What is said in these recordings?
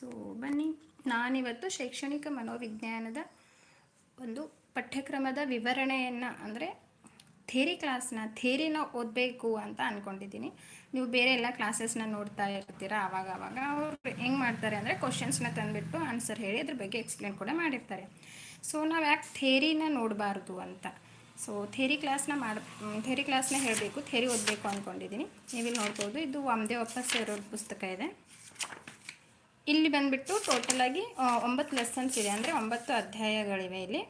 So ಬನ್ನಿ. ನಾನಿವತ್ತು ಶೈಕ್ಷಣಿಕ ಮನೋವಿಜ್ಞಾನದ ಒಂದು ಪಠ್ಯಕ್ರಮದ ವಿವರಣೆಯನ್ನು ಅಂದರೆ ಥೇರಿ ಕ್ಲಾಸ್ನ ಥೇರಿನ ಓದಬೇಕು ಅಂತ ಅಂದ್ಕೊಂಡಿದ್ದೀನಿ ನೀವು ಬೇರೆ ಎಲ್ಲ ಕ್ಲಾಸಸ್ನ ನೋಡ್ತಾ ಇರ್ತೀರ ಆವಾಗ ಆವಾಗ ಅವ್ರು ಹೆಂಗೆ ಮಾಡ್ತಾರೆ ಅಂದರೆ ಕ್ವಶನ್ಸ್ನ ತಂದುಬಿಟ್ಟು ಆನ್ಸರ್ ಹೇಳಿ ಅದ್ರ ಬಗ್ಗೆ ಎಕ್ಸ್ಪ್ಲೇನ್ ಕೂಡ ಮಾಡಿರ್ತಾರೆ. ಸೊ ನಾವು ಯಾಕೆ ಥೇರಿನ ನೋಡಬಾರ್ದು ಅಂತ? ಸೊ ಥೇರಿ ಕ್ಲಾಸ್ನ ಮಾಡಿ, ಥೇರಿ ಕ್ಲಾಸ್ನ ಹೇಳಬೇಕು, ಥೇರಿ ಓದಬೇಕು ಅಂದ್ಕೊಂಡಿದ್ದೀನಿ ನೀವಿಲ್ಲಿ ನೋಡ್ಬೋದು, ಇದು ವಾಮದೇವಪ್ಪ ಸರ್ ಪುಸ್ತಕ ಇದೆ. ಇಲ್ಲಿ ಬಂದುಬಿಟ್ಟು ಟೋಟಲಾಗಿ ಒಂಬತ್ತು ಲೆಸನ್ಸ್ ಇದೆ. ಅಂದರೆ ಒಂಬತ್ತು ಅಧ್ಯಾಯಗಳಿವೆ ಇಲ್ಲಿ.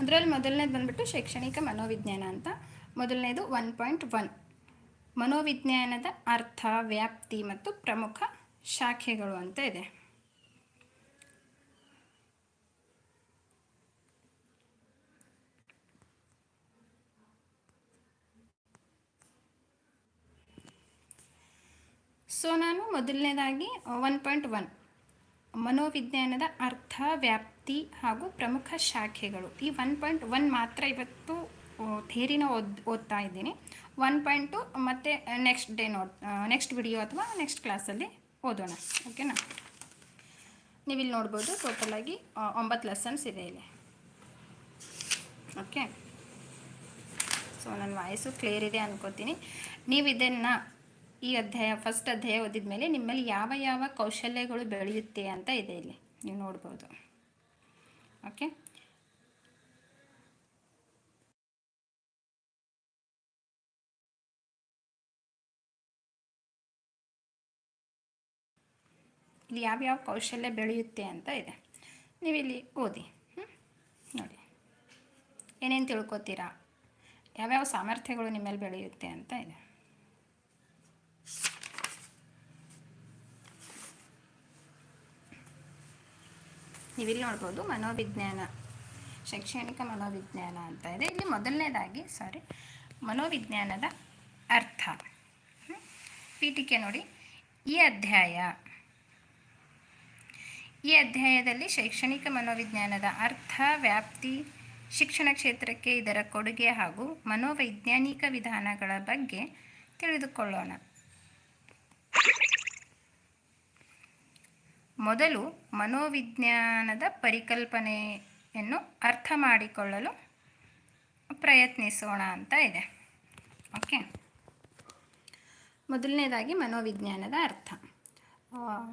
ಅದರಲ್ಲಿ ಮೊದಲನೇದು ಬಂದ್ಬಿಟ್ಟು ಶೈಕ್ಷಣಿಕ ಮನೋವಿಜ್ಞಾನ ಅಂತ. ಮೊದಲನೇದು ಒನ್ ಪಾಯಿಂಟ್ ಒನ್ ಮನೋವಿಜ್ಞಾನದ ಅರ್ಥ, ವ್ಯಾಪ್ತಿ ಮತ್ತು ಪ್ರಮುಖ ಶಾಖೆಗಳು ಅಂತ ಇದೆ. ಸೊ ನಾನು ಮೊದಲನೇದಾಗಿ ಒನ್ ಪಾಯಿಂಟ್ ಒನ್ ಮನೋವಿಜ್ಞಾನದ ಅರ್ಥ, ವ್ಯಾಪ್ತಿ ಹಾಗೂ ಪ್ರಮುಖ ಶಾಖೆಗಳು. ಈ ಒನ್ ಪಾಯಿಂಟ್ ಒನ್ ಮಾತ್ರ ಇವತ್ತು ಥೇರಿನ ಓದ್, ಓದ್ತಾ ಇದ್ದೀನಿ. ಒನ್ ಪಾಯಿಂಟ್ ಟು ಮತ್ತು ನೆಕ್ಸ್ಟ್ ಡೇ ನೋಡ್ ನೆಕ್ಸ್ಟ್ ವಿಡಿಯೋ ಅಥವಾ ನೆಕ್ಸ್ಟ್ ಕ್ಲಾಸಲ್ಲಿ ಓದೋಣ. ಓಕೆನಾ ನೀವಿಲ್ಲಿ ನೋಡ್ಬೋದು ಟೋಟಲಾಗಿ ಒಂಬತ್ತು ಲೆಸನ್ಸ್ ಇದೆ ಇಲ್ಲಿ. ಓಕೆ ಸೊ ನನ್ನ ವಾಯ್ಸು ಕ್ಲಿಯರ್ ಇದೆ ಅನ್ಕೋತೀನಿ. ನೀವು ಇದನ್ನು ಈ ಅಧ್ಯಾಯ ಫಸ್ಟ್ ಅಧ್ಯಾಯ ಓದಿದ ಮೇಲೆ ನಿಮ್ಮಲ್ಲಿ ಯಾವ ಯಾವ ಕೌಶಲ್ಯಗಳು ಬೆಳೆಯುತ್ತೆ ಅಂತ ಇದೆ ಇಲ್ಲಿ. ನೀವು ನೋಡ್ಬೋದು. ಓಕೆ ಇಲ್ಲಿ ಯಾವ್ಯಾವ ಕೌಶಲ್ಯ ಬೆಳೆಯುತ್ತೆ ಅಂತ ಇದೆ. ನೀವು ಇಲ್ಲಿ ಓದಿ. ಹ್ಞೂ ನೋಡಿ. ಏನೇನು ತಿಳ್ಕೊತೀರಾ? ಯಾವ್ಯಾವ ಸಾಮರ್ಥ್ಯಗಳು ನಿಮ್ಮಲ್ಲಿ ಬೆಳೆಯುತ್ತೆ ಅಂತ ಇದೆ. ನೀವಿಲ್ಲಿ ನೋಡ್ಬೋದು ಮನೋವಿಜ್ಞಾನ, ಶೈಕ್ಷಣಿಕ ಮನೋವಿಜ್ಞಾನ ಅಂತ ಇದೆ. ಇಲ್ಲಿ ಮೊದಲನೇದಾಗಿ ಸಾರಿ ಮನೋವಿಜ್ಞಾನದ ಅರ್ಥ? ಪೀಠಿಕೆ ನೋಡಿ. ಈ ಅಧ್ಯಾಯ, ಈ ಅಧ್ಯಾಯದಲ್ಲಿ ಶೈಕ್ಷಣಿಕ ಮನೋವಿಜ್ಞಾನದ ಅರ್ಥ, ವ್ಯಾಪ್ತಿ, ಶಿಕ್ಷಣ ಕ್ಷೇತ್ರಕ್ಕೆ ಇದರ ಕೊಡುಗೆ ಹಾಗೂ ಮನೋವೈಜ್ಞಾನಿಕ ವಿಧಾನಗಳ ಬಗ್ಗೆ ತಿಳಿದುಕೊಳ್ಳೋಣ. ಮೊದಲು ಮನೋವಿಜ್ಞಾನದ ಪರಿಕಲ್ಪನೆಯನ್ನು ಅರ್ಥ ಮಾಡಿಕೊಳ್ಳಲು ಪ್ರಯತ್ನಿಸೋಣ ಅಂತ ಇದೆ. ಓಕೆ. ಮೊದಲನೇದಾಗಿ ಮನೋವಿಜ್ಞಾನದ ಅರ್ಥ.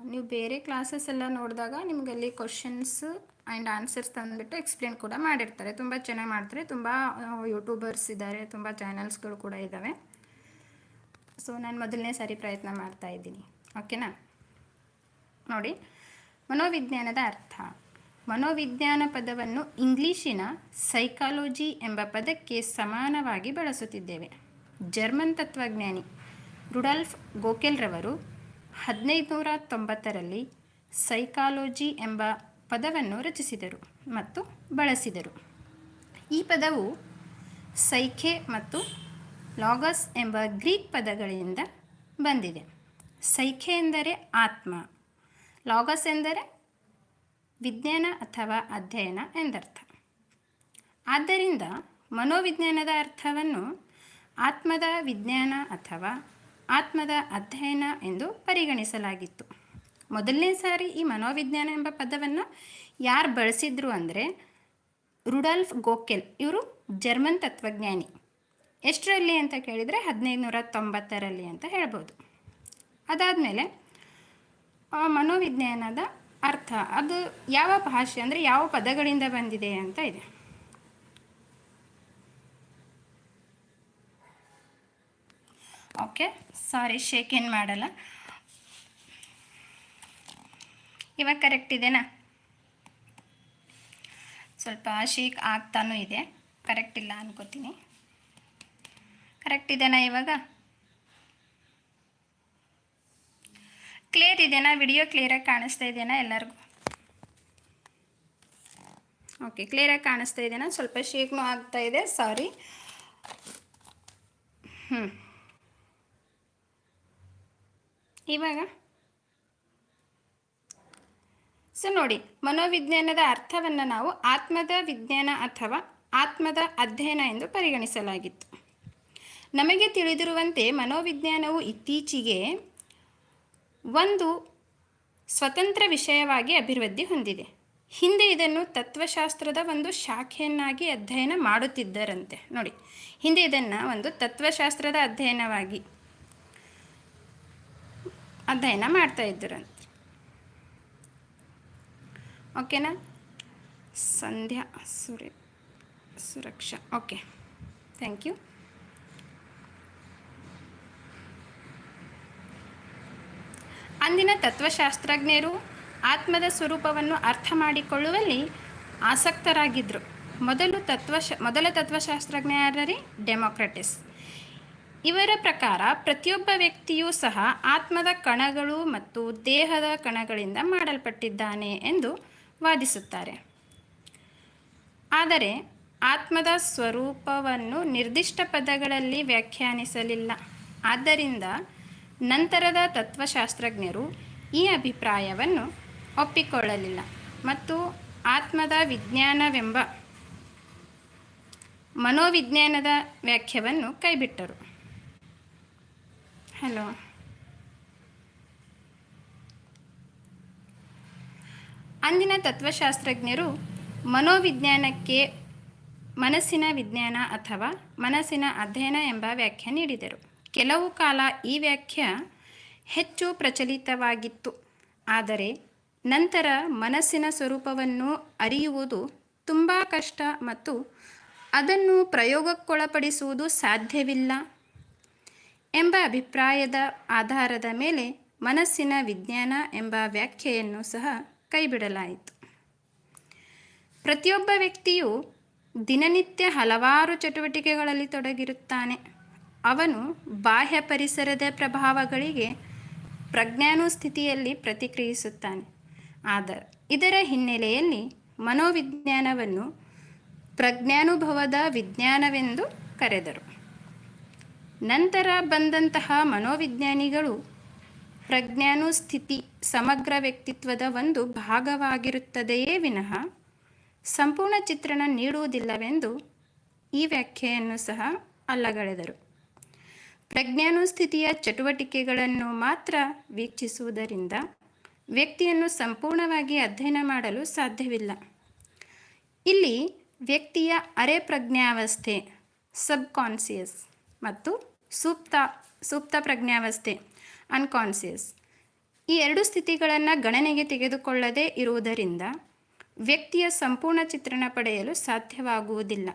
ನೀವು ಬೇರೆ ಕ್ಲಾಸಸ್ ಎಲ್ಲ ನೋಡಿದಾಗ ನಿಮಗಲ್ಲಿ ಕ್ವಶನ್ಸ್ ಆ್ಯಂಡ್ ಆನ್ಸರ್ಸ್ ತಂದುಬಿಟ್ಟು ಎಕ್ಸ್ಪ್ಲೇನ್ ಕೂಡ ಮಾಡಿರ್ತಾರೆ. ತುಂಬ ಚೆನ್ನಾಗಿ ಮಾಡ್ತಾರೆ. ತುಂಬ ಯೂಟ್ಯೂಬರ್ಸ್ ಇದ್ದಾರೆ. ತುಂಬ ಚಾನಲ್ಸ್ಗಳು ಕೂಡ ಇದ್ದಾವೆ. ಸೊ ನಾನು ಮೊದಲನೇ ಸಾರಿ ಪ್ರಯತ್ನ ಮಾಡ್ತಾ ಇದ್ದೀನಿ. ಓಕೆನಾ? ನೋಡಿ. ಮನೋವಿಜ್ಞಾನದ ಅರ್ಥ. ಮನೋವಿಜ್ಞಾನ ಪದವನ್ನು ಇಂಗ್ಲಿಶಿನ ಸೈಕಾಲಜಿ ಎಂಬ ಪದಕ್ಕೆ ಸಮಾನವಾಗಿ ಬಳಸುತ್ತಿದ್ದೇವೆ. ಜರ್ಮನ್ ತತ್ವಜ್ಞಾನಿ ರುಡಾಲ್ಫ್ ಗೋಕೆಲ್ರವರು ಹದಿನೈದು ನೂರ ತೊಂಬತ್ತರಲ್ಲಿ ಸೈಕಾಲಜಿ ಎಂಬ ಪದವನ್ನು ರಚಿಸಿದರು ಮತ್ತು ಬಳಸಿದರು. ಈ ಪದವು ಸೈಖೆ ಮತ್ತು ಲಾಗಸ್ ಎಂಬ ಗ್ರೀಕ್ ಪದಗಳಿಂದ ಬಂದಿದೆ. ಸೈಖೆ ಎಂದರೆ ಆತ್ಮ ಲಾಗಸ್ ಎಂದರೆ ವಿಜ್ಞಾನ ಅಥವಾ ಅಧ್ಯಯನ ಎಂದರ್ಥ. ಆದ್ದರಿಂದ ಮನೋವಿಜ್ಞಾನದ ಅರ್ಥವನ್ನು ಆತ್ಮದ ವಿಜ್ಞಾನ ಅಥವಾ ಆತ್ಮದ ಅಧ್ಯಯನ ಎಂದು ಪರಿಗಣಿಸಲಾಗಿತ್ತು. ಮೊದಲನೇ ಸಾರಿ ಈ ಮನೋವಿಜ್ಞಾನ ಎಂಬ ಪದವನ್ನು ಯಾರು ಬಳಸಿದ್ರು ಅಂದರೆ ರುಡಾಲ್ಫ್ ಗೋಕೆಲ್. ಇವರು ಜರ್ಮನ್ ತತ್ವಜ್ಞಾನಿ. ಎಷ್ಟರಲ್ಲಿ ಅಂತ ಕೇಳಿದರೆ ಹದಿನೈದು ನೂರ ತೊಂಬತ್ತರಲ್ಲಿ ಅಂತ ಹೇಳ್ಬೋದು. ಅದಾದಮೇಲೆ ಮನೋವಿಜ್ಞಾನದ ಅರ್ಥ. ಅದು ಯಾವ ಭಾಷೆ ಅಂದರೆ ಯಾವ ಪದಗಳಿಂದ ಬಂದಿದೆ ಅಂತ ಇದೆ. ಓಕೆ ಸಾರಿ ಶೇಕ್ ಏನು ಮಾಡಲ್ಲ. ಇವಾಗ ಕರೆಕ್ಟ್ ಇದೆನಾ? ಸ್ವಲ್ಪ ಶೇಕ್ ಆಗ್ತಾನೂ ಇದೆ. ಕರೆಕ್ಟ್ ಇಲ್ಲ ಅನ್ಕೋತೀನಿ. ಕರೆಕ್ಟ್ ಇದೆನಾ ಇವಾಗ? ಕ್ಲಿಯರ್ ಇದೆಯಾ? ವಿಡಿಯೋ ಕ್ಲಿಯರಾಗಿ ಕಾಣಿಸ್ತಾ ಇದೆಯಾ ಎಲ್ಲರಿಗೂ? ಓಕೆ ಕ್ಲಿಯರಾಗಿ ಕಾಣಿಸ್ತಾ ಇದೆಯಾ? ಸ್ವಲ್ಪ ಶೇಕ್ನೂ ಆಗ್ತಾ ಇದೆ ಸಾರಿ ಹ್ಞೂ ಇವಾಗ? ಸೊ ನೋಡಿ, ಮನೋವಿಜ್ಞಾನದ ಅರ್ಥವನ್ನು ನಾವು ಆತ್ಮದ ವಿಜ್ಞಾನ ಅಥವಾ ಆತ್ಮದ ಅಧ್ಯಯನ ಎಂದು ಪರಿಗಣಿಸಲಾಗಿತ್ತು. ನಮಗೆ ತಿಳಿದಿರುವಂತೆ ಮನೋವಿಜ್ಞಾನವು ಇತ್ತೀಚೆಗೆ ಒಂದು ಸ್ವತಂತ್ರ ವಿಷಯವಾಗಿ ಅಭಿವೃದ್ಧಿ ಹೊಂದಿದೆ. ಹಿಂದೆ ಇದನ್ನು ತತ್ವಶಾಸ್ತ್ರದ ಒಂದು ಶಾಖೆಯನ್ನಾಗಿ ಅಧ್ಯಯನ ಮಾಡುತ್ತಿದ್ದರಂತೆ. ನೋಡಿ, ಹಿಂದೆ ಇದನ್ನು ಒಂದು ತತ್ವಶಾಸ್ತ್ರದ ಅಧ್ಯಯನವಾಗಿ ಅಧ್ಯಯನ ಮಾಡ್ತಾ ಇದ್ದರಂತೆ. ಓಕೆನಾ ಸಂಧ್ಯಾ ಸುರೇ ಸುರಕ್ಷಾ. ಓಕೆ ಥ್ಯಾಂಕ್ ಯು ಅಂದಿನ ತತ್ವಶಾಸ್ತ್ರಜ್ಞರು ಆತ್ಮದ ಸ್ವರೂಪವನ್ನು ಅರ್ಥ ಮಾಡಿಕೊಳ್ಳುವಲ್ಲಿ ಆಸಕ್ತರಾಗಿದ್ದರು ಮೊದಲು ತತ್ವಶ, ಮೊದಲ ತತ್ವಶಾಸ್ತ್ರಜ್ಞ ಯಾರರಿ ಡೆಮೋಕ್ರಟಿಸ್. ಇವರ ಪ್ರಕಾರ ಪ್ರತಿಯೊಬ್ಬ ವ್ಯಕ್ತಿಯೂ ಸಹ ಆತ್ಮದ ಕಣಗಳು ಮತ್ತು ದೇಹದ ಕಣಗಳಿಂದ ಮಾಡಲ್ಪಟ್ಟಿದ್ದಾನೆ ಎಂದು ವಾದಿಸುತ್ತಾರೆ. ಆದರೆ ಆತ್ಮದ ಸ್ವರೂಪವನ್ನು ನಿರ್ದಿಷ್ಟ ಪದಗಳಲ್ಲಿ ವ್ಯಾಖ್ಯಾನಿಸಲಿಲ್ಲ. ಆದ್ದರಿಂದ ನಂತರದ ತತ್ವಶಾಸ್ತ್ರಜ್ಞರು ಈ ಅಭಿಪ್ರಾಯವನ್ನು ಒಪ್ಪಿಕೊಳ್ಳಲಿಲ್ಲ ಮತ್ತು ಆತ್ಮದ ವಿಜ್ಞಾನವೆಂಬ ಮನೋವಿಜ್ಞಾನದ ವ್ಯಾಖ್ಯವನ್ನು ಕೈಬಿಟ್ಟರು. ಹಲೋ. ಅಂದಿನ ತತ್ವಶಾಸ್ತ್ರಜ್ಞರು ಮನೋವಿಜ್ಞಾನಕ್ಕೆ ಮನಸ್ಸಿನ ವಿಜ್ಞಾನ ಅಥವಾ ಮನಸ್ಸಿನ ಅಧ್ಯಯನ ಎಂಬ ವ್ಯಾಖ್ಯೆ ನೀಡಿದರು. ಕೆಲವು ಕಾಲ ಈ ವ್ಯಾಖ್ಯ ಹೆಚ್ಚು ಪ್ರಚಲಿತವಾಗಿತ್ತು. ಆದರೆ ನಂತರ ಮನಸ್ಸಿನ ಸ್ವರೂಪವನ್ನು ಅರಿಯುವುದು ತುಂಬ ಕಷ್ಟ ಮತ್ತು ಅದನ್ನು ಪ್ರಯೋಗಕ್ಕೊಳಪಡಿಸುವುದು ಸಾಧ್ಯವಿಲ್ಲ ಎಂಬ ಅಭಿಪ್ರಾಯದ ಆಧಾರದ ಮೇಲೆ ಮನಸ್ಸಿನ ವಿಜ್ಞಾನ ಎಂಬ ವ್ಯಾಖ್ಯೆಯನ್ನು ಸಹ ಕೈಬಿಡಲಾಯಿತು. ಪ್ರತಿಯೊಬ್ಬ ವ್ಯಕ್ತಿಯು ದಿನನಿತ್ಯ ಹಲವಾರು ಚಟುವಟಿಕೆಗಳಲ್ಲಿ ತೊಡಗಿರುತ್ತಾನೆ. ಅವನು ಬಾಹ್ಯ ಪರಿಸರದ ಪ್ರಭಾವಗಳಿಗೆ ಪ್ರಜ್ಞಾನು ಸ್ಥಿತಿಯಲ್ಲಿ ಪ್ರತಿಕ್ರಿಯಿಸುತ್ತಾನೆ. ಆದರೆ ಇದರ ಹಿನ್ನೆಲೆಯಲ್ಲಿ ಮನೋವಿಜ್ಞಾನವನ್ನು ಪ್ರಜ್ಞಾನುಭವದ ವಿಜ್ಞಾನವೆಂದು ಕರೆದರು. ನಂತರ ಬಂದಂತಹ ಮನೋವಿಜ್ಞಾನಿಗಳು ಪ್ರಜ್ಞಾನು ಸ್ಥಿತಿ ಸಮಗ್ರ ವ್ಯಕ್ತಿತ್ವದ ಒಂದು ಭಾಗವಾಗಿರುತ್ತದೆಯೇ ವಿನಃ ಸಂಪೂರ್ಣ ಚಿತ್ರಣ ನೀಡುವುದಿಲ್ಲವೆಂದು ಈ ವ್ಯಾಖ್ಯೆಯನ್ನು ಸಹ ಅಲ್ಲಗಳೆದರು. ಪ್ರಜ್ಞಾನು ಸ್ಥಿತಿಯ ಚಟುವಟಿಕೆಗಳನ್ನು ಮಾತ್ರ ವೀಕ್ಷಿಸುವುದರಿಂದ ವ್ಯಕ್ತಿಯನ್ನು ಸಂಪೂರ್ಣವಾಗಿ ಅಧ್ಯಯನ ಮಾಡಲು ಸಾಧ್ಯವಿಲ್ಲ. ಇಲ್ಲಿ ವ್ಯಕ್ತಿಯ ಅರೆ ಪ್ರಜ್ಞಾವಸ್ಥೆ ಸಬ್ಕಾನ್ಸಿಯಸ್ ಮತ್ತು ಸೂಪ್ತ ಸೂಪ್ತ ಪ್ರಜ್ಞಾವಸ್ಥೆ ಅನ್ಕಾನ್ಸಿಯಸ್ ಈ ಎರಡು ಸ್ಥಿತಿಗಳನ್ನು ಗಣನೆಗೆ ತೆಗೆದುಕೊಳ್ಳದೇ ಇರುವುದರಿಂದ ವ್ಯಕ್ತಿಯ ಸಂಪೂರ್ಣ ಚಿತ್ರಣ ಪಡೆಯಲು ಸಾಧ್ಯವಾಗುವುದಿಲ್ಲ.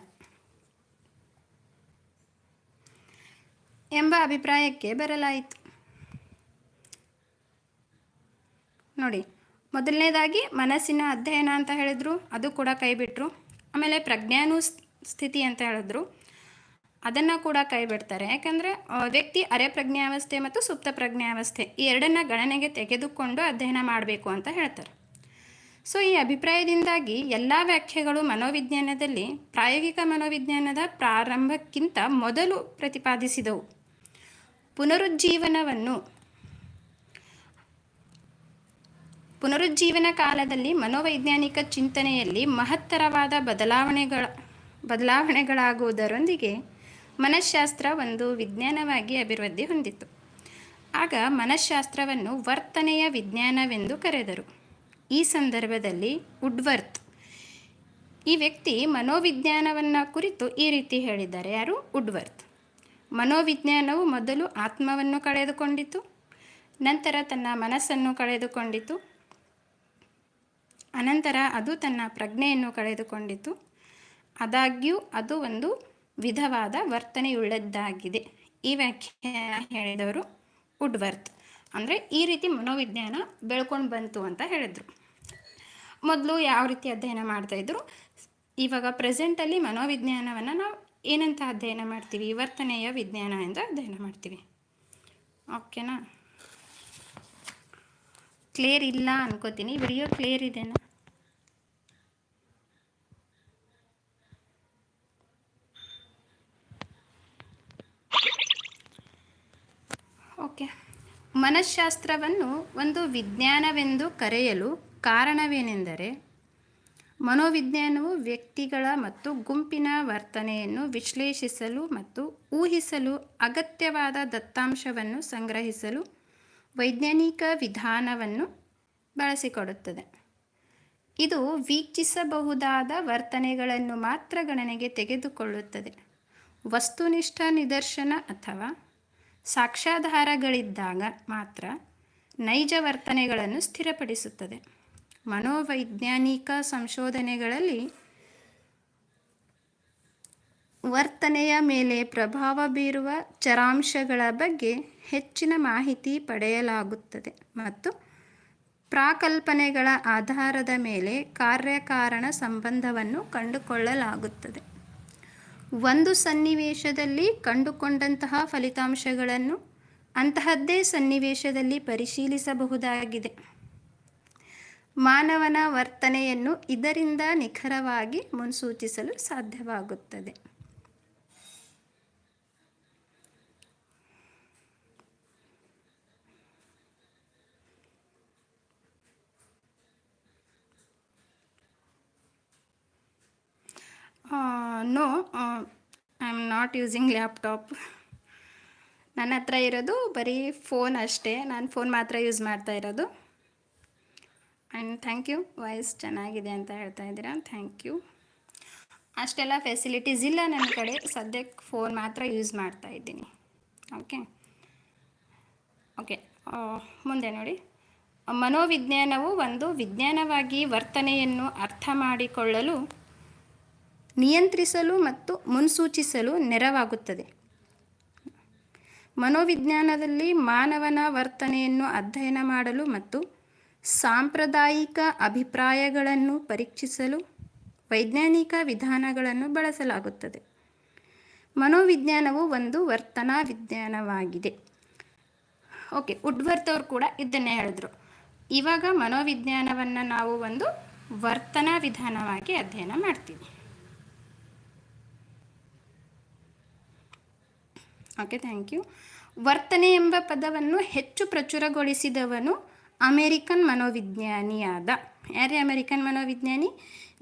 ಎಂಬ ಅಭಿಪ್ರಾಯಕ್ಕೆ ಬರಲಾಯಿತು. ನೋಡಿ, ಮೊದಲನೇದಾಗಿ ಮನಸ್ಸಿನ ಅಧ್ಯಯನ ಅಂತ ಹೇಳಿದ್ರು, ಅದು ಕೂಡ ಕೈಬಿಟ್ರು. ಆಮೇಲೆ ಪ್ರಜ್ಞಾನು ಸ್ಥಿತಿ ಅಂತ ಹೇಳಿದ್ರು. ಅದನ್ನು ಕೂಡ ಕೈಬಿಡ್ತಾರೆ. ಯಾಕಂದರೆ ವ್ಯಕ್ತಿ ಅರೆ ಪ್ರಜ್ಞಾವಸ್ಥೆ ಮತ್ತು ಸುಪ್ತ ಪ್ರಜ್ಞಾವಸ್ಥೆ ಈ ಎರಡನ್ನ ಗಣನೆಗೆ ತೆಗೆದುಕೊಂಡು ಅಧ್ಯಯನ ಮಾಡಬೇಕು ಅಂತ ಹೇಳ್ತಾರೆ. ಸೊ, ಈ ಅಭಿಪ್ರಾಯದಿಂದಾಗಿ ಎಲ್ಲ ವ್ಯಾಖ್ಯೆಗಳು ಮನೋವಿಜ್ಞಾನದಲ್ಲಿ ಪ್ರಾಯೋಗಿಕ ಮನೋವಿಜ್ಞಾನದ ಪ್ರಾರಂಭಕ್ಕಿಂತ ಮೊದಲು ಪ್ರತಿಪಾದಿಸಿದವು. ಪುನರುಜ್ಜೀವನವನ್ನು ಪುನರುಜ್ಜೀವನ ಕಾಲದಲ್ಲಿ ಮನೋವೈಜ್ಞಾನಿಕ ಚಿಂತನೆಯಲ್ಲಿ ಮಹತ್ತರವಾದ ಬದಲಾವಣೆಗಳ, ಬದಲಾವಣೆಗಳಾಗುವುದರೊಂದಿಗೆ ಮನಃಶಾಸ್ತ್ರ ಒಂದು ವಿಜ್ಞಾನವಾಗಿ ಅಭಿವೃದ್ಧಿ ಹೊಂದಿತು. ಆಗ ಮನಃಶಾಸ್ತ್ರವನ್ನು ವರ್ತನೆಯ ವಿಜ್ಞಾನವೆಂದು ಕರೆದರು. ಈ ಸಂದರ್ಭದಲ್ಲಿ ಉಡ್ವರ್ತ್, ಈ ವ್ಯಕ್ತಿ ಮನೋವಿಜ್ಞಾನವನ್ನು ಕುರಿತು ಈ ರೀತಿ ಹೇಳಿದ್ದಾರೆ. ಯಾರು? ವುಡ್ವರ್ತ್ ಮನೋವಿಜ್ಞಾನವು ಮೊದಲು ಆತ್ಮವನ್ನು ಕಳೆದುಕೊಂಡಿತು, ನಂತರ ತನ್ನ ಮನಸ್ಸನ್ನು ಕಳೆದುಕೊಂಡಿತು, ಅನಂತರ ಅದು ತನ್ನ ಪ್ರಜ್ಞೆಯನ್ನು ಕಳೆದುಕೊಂಡಿತು. ಆದಾಗ್ಯೂ ಅದು ಒಂದು ವಿಧವಾದ ವರ್ತನೆಯುಳ್ಳದ್ದಾಗಿದೆ. ಈ ವ್ಯಾಖ್ಯಾನ ಹೇಳಿದವರು ವುಡ್ವರ್ತ್ ಅಂದರೆ ಈ ರೀತಿ ಮನೋವಿಜ್ಞಾನ ಬೆಳ್ಕೊಂಡು ಬಂತು ಅಂತ ಹೇಳಿದರು. ಮೊದಲು ಯಾವ ರೀತಿ ಅಧ್ಯಯನ ಮಾಡ್ತಾಯಿದ್ರು ಇವಾಗ ಪ್ರೆಸೆಂಟಲ್ಲಿ ಮನೋವಿಜ್ಞಾನವನ್ನು ನಾವು ಏನಂತ ಅಧ್ಯಯನ ಮಾಡ್ತೀವಿ? ವರ್ತನೆಯ ವಿಜ್ಞಾನ ಎಂದು ಅಧ್ಯಯನ ಮಾಡ್ತೀವಿ. ಓಕೆನಾ ಕ್ಲಿಯರ್ ಇಲ್ಲ ಅನ್ಕೋತೀನಿ. ವಿಡಿಯೋ ಕ್ಲಿಯರ್ ಇದೆನಾ? ಓಕೆ ಮನಃಶಾಸ್ತ್ರವನ್ನು ಒಂದು ವಿಜ್ಞಾನವೆಂದು ಕರೆಯಲು ಕಾರಣವೇನೆಂದರೆ ಮನೋವಿಜ್ಞಾನವು ವ್ಯಕ್ತಿಗಳ ಮತ್ತು ಗುಂಪಿನ ವರ್ತನೆಯನ್ನು ವಿಶ್ಲೇಷಿಸಲು ಮತ್ತು ಊಹಿಸಲು ಅಗತ್ಯವಾದ ದತ್ತಾಂಶವನ್ನು ಸಂಗ್ರಹಿಸಲು ವೈಜ್ಞಾನಿಕ ವಿಧಾನವನ್ನು ಬಳಸಿಕೊಡುತ್ತದೆ. ಇದು ವೀಕ್ಷಿಸಬಹುದಾದ ವರ್ತನೆಗಳನ್ನು ಮಾತ್ರ ಗಣನೆಗೆ ತೆಗೆದುಕೊಳ್ಳುತ್ತದೆ. ವಸ್ತುನಿಷ್ಠ ನಿದರ್ಶನ ಅಥವಾ ಸಾಕ್ಷ್ಯಾಧಾರಗಳಿದ್ದಾಗ ಮಾತ್ರ ನೈಜ ವರ್ತನೆಗಳನ್ನು ಸ್ಥಿರಪಡಿಸುತ್ತದೆ. ಮನೋವೈಜ್ಞಾನಿಕ ಸಂಶೋಧನೆಗಳಲ್ಲಿ ವರ್ತನೆಯ ಮೇಲೆ ಪ್ರಭಾವ ಬೀರುವ ಚರಾಂಶಗಳ ಬಗ್ಗೆ ಹೆಚ್ಚಿನ ಮಾಹಿತಿ ಪಡೆಯಲಾಗುತ್ತದೆ ಮತ್ತು ಪ್ರಾಕಲ್ಪನೆಗಳ ಆಧಾರದ ಮೇಲೆ ಕಾರ್ಯಕಾರಣ ಸಂಬಂಧವನ್ನು ಕಂಡುಕೊಳ್ಳಲಾಗುತ್ತದೆ. ಒಂದು ಸನ್ನಿವೇಶದಲ್ಲಿ ಕಂಡುಕೊಂಡಂತಹ ಫಲಿತಾಂಶಗಳನ್ನು ಅಂತಹದ್ದೇ ಸನ್ನಿವೇಶದಲ್ಲಿ ಪರಿಶೀಲಿಸಬಹುದಾಗಿದೆ. ಮಾನವನ ವರ್ತನೆಯನ್ನು ಇದರಿಂದ ನಿಖರವಾಗಿ ಮುನ್ಸೂಚಿಸಲು ಸಾಧ್ಯವಾಗುತ್ತದೆ. No I am not using laptop ನನ್ನ ಹತ್ರ ಇರೋದು ಬರೀ ಫೋನ್ ಅಷ್ಟೇ. ನಾನು ಫೋನ್ ಮಾತ್ರ ಯೂಸ್ ಮಾಡ್ತಾ ಇರೋದು. ಆ್ಯಂಡ್ ಥ್ಯಾಂಕ್ ಯು ವಾಯ್ಸ್ ಚೆನ್ನಾಗಿದೆ ಅಂತ ಹೇಳ್ತಾ ಇದ್ದೀರಾ? ಥ್ಯಾಂಕ್ ಯು ಅಷ್ಟೆಲ್ಲ ಫೆಸಿಲಿಟೀಸ್ ಇಲ್ಲ ನನ್ನ ಕಡೆ. ಸದ್ಯಕ್ಕೆ ಫೋನ್ ಮಾತ್ರ ಯೂಸ್ ಮಾಡ್ತಾ ಇದ್ದೀನಿ. ಓಕೆ ಓಕೆ ಮುಂದೆ ನೋಡಿ. ಮನೋವಿಜ್ಞಾನವು ಒಂದು ವಿಜ್ಞಾನವಾಗಿ ವರ್ತನೆಯನ್ನು ಅರ್ಥ ಮಾಡಿಕೊಳ್ಳಲು, ನಿಯಂತ್ರಿಸಲು ಮತ್ತು ಮುನ್ಸೂಚಿಸಲು ನೆರವಾಗುತ್ತದೆ. ಮನೋವಿಜ್ಞಾನದಲ್ಲಿ ಮಾನವನ ವರ್ತನೆಯನ್ನು ಅಧ್ಯಯನ ಮಾಡಲು ಮತ್ತು ಸಾಂಪ್ರದಾಯಿಕ ಅಭಿಪ್ರಾಯಗಳನ್ನು ಪರೀಕ್ಷಿಸಲು ವೈಜ್ಞಾನಿಕ ವಿಧಾನಗಳನ್ನು ಬಳಸಲಾಗುತ್ತದೆ. ಮನೋವಿಜ್ಞಾನವು ಒಂದು ವರ್ತನಾ ವಿಜ್ಞಾನವಾಗಿದೆ. ಓಕೆ, ಉಡ್ವರ್ತ್ ಅವರು ಕೂಡ ಇದನ್ನೇ ಹೇಳಿದ್ರು. ಇವಾಗ ಮನೋವಿಜ್ಞಾನವನ್ನು ನಾವು ಒಂದು ವರ್ತನಾ ವಿಧಾನವಾಗಿ ಅಧ್ಯಯನ ಮಾಡ್ತೀವಿ. Okay, thank you. ವರ್ತನೆ ಎಂಬ ಪದವನ್ನು ಹೆಚ್ಚು ಪ್ರಚುರಗೊಳಿಸಿದವನು ಅಮೇರಿಕನ್ ಮನೋವಿಜ್ಞಾನಿಯಾದ ಯಾರೇ ಅಮೇರಿಕನ್ ಮನೋವಿಜ್ಞಾನಿ?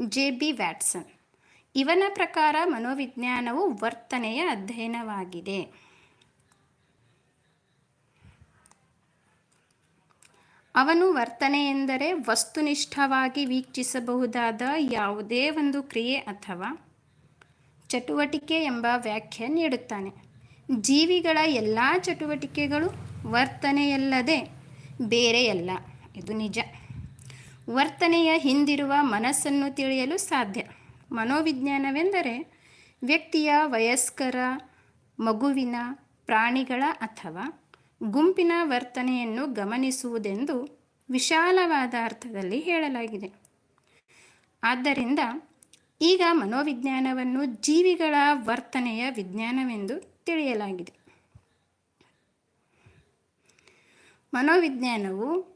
J B Watson. ಇವನ ಪ್ರಕಾರ ಮನೋವಿಜ್ಞಾನವು ವರ್ತನೆಯ ಅಧ್ಯಯನವಾಗಿದೆ. ಅವನು ವರ್ತನೆ ಎಂದರೆ ವಸ್ತುನಿಷ್ಠವಾಗಿ ವೀಕ್ಷಿಸಬಹುದಾದ ಯಾವುದೇ ಒಂದು ಕ್ರಿಯೆ ಅಥವಾ ಚಟುವಟಿಕೆ ಎಂಬ ವ್ಯಾಖ್ಯೆ ನೀಡುತ್ತಾನೆ. ಜೀವಿಗಳ ಎಲ್ಲ ಚಟುವಟಿಕೆಗಳು ವರ್ತನೆಯಲ್ಲದೆ ಬೇರೆಯಲ್ಲ. ಇದು ನಿಜ. ವರ್ತನೆಯ ಹಿಂದಿರುವ ಮನಸ್ಸನ್ನು ತಿಳಿಯಲು ಸಾಧ್ಯ. ಮನೋವಿಜ್ಞಾನವೆಂದರೆ ವ್ಯಕ್ತಿಯ ವಯಸ್ಕರ, ಮಗುವಿನ ಪ್ರಾಣಿಗಳ ಅಥವಾ ಗುಂಪಿನ ವರ್ತನೆಯನ್ನು ಗಮನಿಸುವುದೆಂದು ವಿಶಾಲವಾದ ಅರ್ಥದಲ್ಲಿ ಹೇಳಲಾಗಿದೆ. ಆದ್ದರಿಂದ ಈಗ ಮನೋವಿಜ್ಞಾನವನ್ನು ಜೀವಿಗಳ ವರ್ತನೆಯ ವಿಜ್ಞಾನವೆಂದು ತಿಳಿಯಲಾಗಿದೆ. ಮನೋವಿಜ್ಞಾನವು